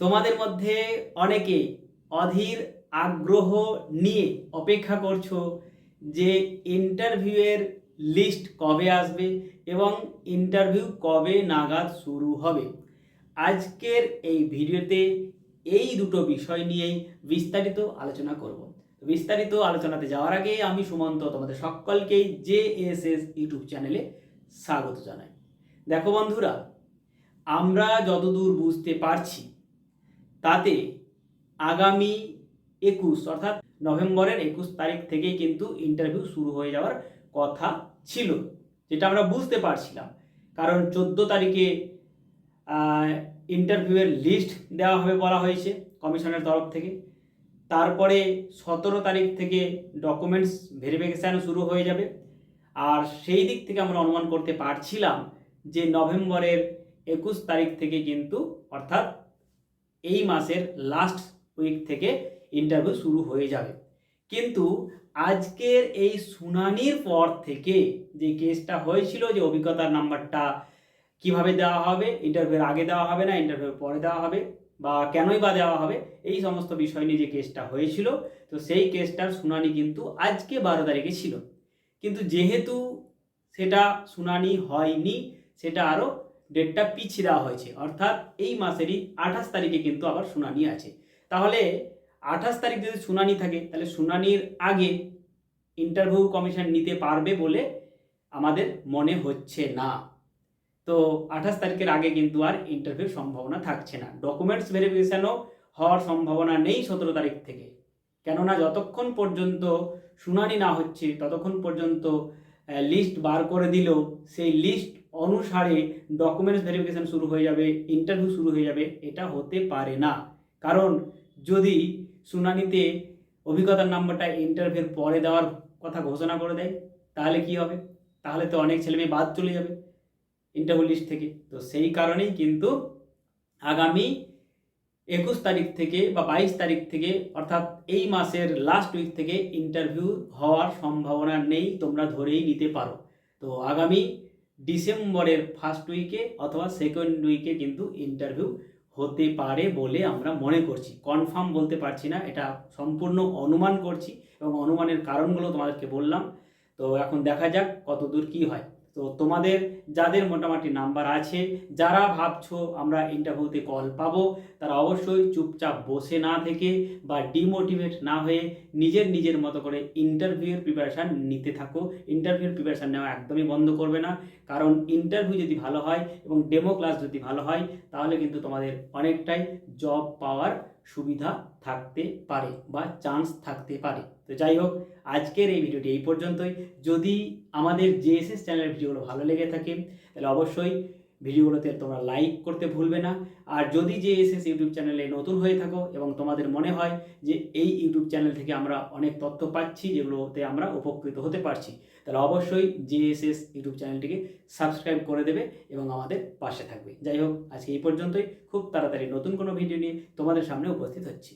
তোমাদের মধ্যে অনেকে অধীর আগ্রহ নিয়ে অপেক্ষা করছ যে ইন্টারভিউয়ের লিস্ট কবে আসবে এবং ইন্টারভিউ কবে নাগাদ শুরু হবে। আজকের এই ভিডিওতে এই দুটো বিষয় নিয়েই বিস্তারিত আলোচনা করব। বিস্তারিত আলোচনাতে যাওয়ার আগে আমি সুমন্ত, তোমাদের সকলকেই জে এস এস ইউটিউব চ্যানেলে স্বাগত জানাই। দেখো বন্ধুরা, আমরা যতদূর বুঝতে পারছি তাতে আগামী একুশ, অর্থাৎ নভেম্বরের একুশ তারিখ থেকেই কিন্তু ইন্টারভিউ শুরু হয়ে যাওয়ার কথা ছিল, যেটা আমরা বুঝতে পারছিলাম। কারণ চোদ্দ তারিখে ইন্টারভিউয়ের লিস্ট দেওয়া হবে বলা হয়েছে কমিশনের তরফ থেকে। তারপরে সতেরো তারিখ থেকে ডকুমেন্টস ভেরিফিকেশান শুরু হয়ে যাবে। আর সেই দিক থেকে আমরা অনুমান করতে পারছিলাম যে নভেম্বরের একুশ তারিখ থেকে কিন্তু, অর্থাৎ এই মাসের লাস্ট উইক থেকে ইন্টারভিউ শুরু হয়ে যাবে। কিন্তু আজকের এই শুনানির পর থেকে যে কেসটা হয়েছিল, যে অভিজ্ঞতার নাম্বারটা কীভাবে দেওয়া হবে ইন্টারভিউর আগে দেওয়া হবে না ইন্টারভিউর পরে দেওয়া হবে, বা কেনই বা দেওয়া হবে, এই সমস্ত বিষয় নিয়ে যে কেসটা হয়েছিল, তো সেই কেসটার শুনানি কিন্তু আজকে বারো তারিখে ছিল। কিন্তু যেহেতু সেটা শুনানি হয়নি, সেটা আরও ডেটটা পিছিয়ে দেওয়া হয়েছে। অর্থাৎ এই মাসেরই আঠাশ তারিখে কিন্তু আবার শুনানি আছে। তাহলে আঠাশ তারিখ যদি শুনানি থাকে, তাহলে শুনানির আগে ইন্টারভিউ কমিশন নিতে পারবে বলে আমাদের মনে হচ্ছে না। তো আঠাশ তারিখের আগে কিন্তু আর ইন্টারভিউ সম্ভাবনা থাকছে না। ডকুমেন্টস ভেরিফিকেশানও হওয়ার সম্ভাবনা নেই সতেরো তারিখ থেকে। কেননা যতক্ষণ পর্যন্ত শুনানি না হচ্ছে, ততক্ষণ পর্যন্ত লিস্ট বার করে দিলেও সেই লিস্ট অনুসারে ডকুমেন্টস ভেরিফিকেশান শুরু হয়ে যাবে ইন্টারভিউ শুরু হয়ে যাবে, এটা হতে পারে না। কারণ যদি শুনানিতে অভিজ্ঞতার নাম্বারটা ইন্টারভিউর পরে দেওয়ার কথা ঘোষণা করে দেয়, তাহলে কি হবে? তাহলে তো অনেক ছেলেমেয়ে বাদ চলে যাবে ইন্টারভিউ লিস্ট থেকে। তো সেই কারণেই কিন্তু আগামী একুশ তারিখ থেকে বা বাইশ তারিখ থেকে, অর্থাৎ এই মাসের লাস্ট উইক থেকে ইন্টারভিউ হওয়ার সম্ভাবনা নেই, তোমরা ধরেই নিতে পারো। তো আগামী ডিসেম্বরের ফার্স্ট উইকে অথবা সেকেন্ড উইকে কিন্তু ইন্টারভিউ হতে পারে বলে আমরা মনে করছি। কনফার্ম বলতে পারছি না, এটা সম্পূর্ণ অনুমান করছি এবং অনুমানের কারণগুলো তোমাদেরকে বললাম। তো এখন দেখা যাক কত দূর কী হয়। তো তোমাদের যাদের মোটামুটি নাম্বার আছে, যারা ভাবছ আমরা ইন্টারভিউতে কল পাবো, তারা অবশ্যই চুপচাপ বসে না থেকে বা ডিমোটিভেট না হয়ে নিজের নিজের মতো করে ইন্টারভিউয়ের প্রিপারেশান নিতে থাকো। ইন্টারভিউর প্রিপারেশান নেওয়া একদমই বন্ধ করবে না। কারণ ইন্টারভিউ যদি ভালো হয় এবং ডেমো ক্লাস যদি ভালো হয়, তাহলে কিন্তু তোমাদের অনেকটাই জব পাওয়ার সুবিধা থাকতে পারে বা চান্স থাকতে পারে। তো যাই হোক, আজকের এই ভিডিওটি এই পর্যন্তই। যদি আমাদের জেএসএস চ্যানেলের ভিডিওগুলো ভালো লেগে থাকে, তাহলে অবশ্যই ভিডিওগুলোতে তোমরা লাইক করতে ভুলবে না। আর যদি জেএসএস ইউটিউব চ্যানেলে নতুন হয়ে থাকো এবং তোমাদের মনে হয় যে এই ইউটিউব চ্যানেল থেকে আমরা অনেক তথ্য পাচ্ছি যেগুলোতে আমরা উপকৃত হতে পারছি, তাহলে অবশ্যই জেএসএস ইউটিউব চ্যানেলটিকে সাবস্ক্রাইব করে দেবে এবং আমাদের পাশে থাকবে। যাই হোক, আজকে এই পর্যন্তই। খুব তাড়াতাড়ি নতুন কোনো ভিডিও নিয়ে তোমাদের সামনে উপস্থিত হচ্ছি।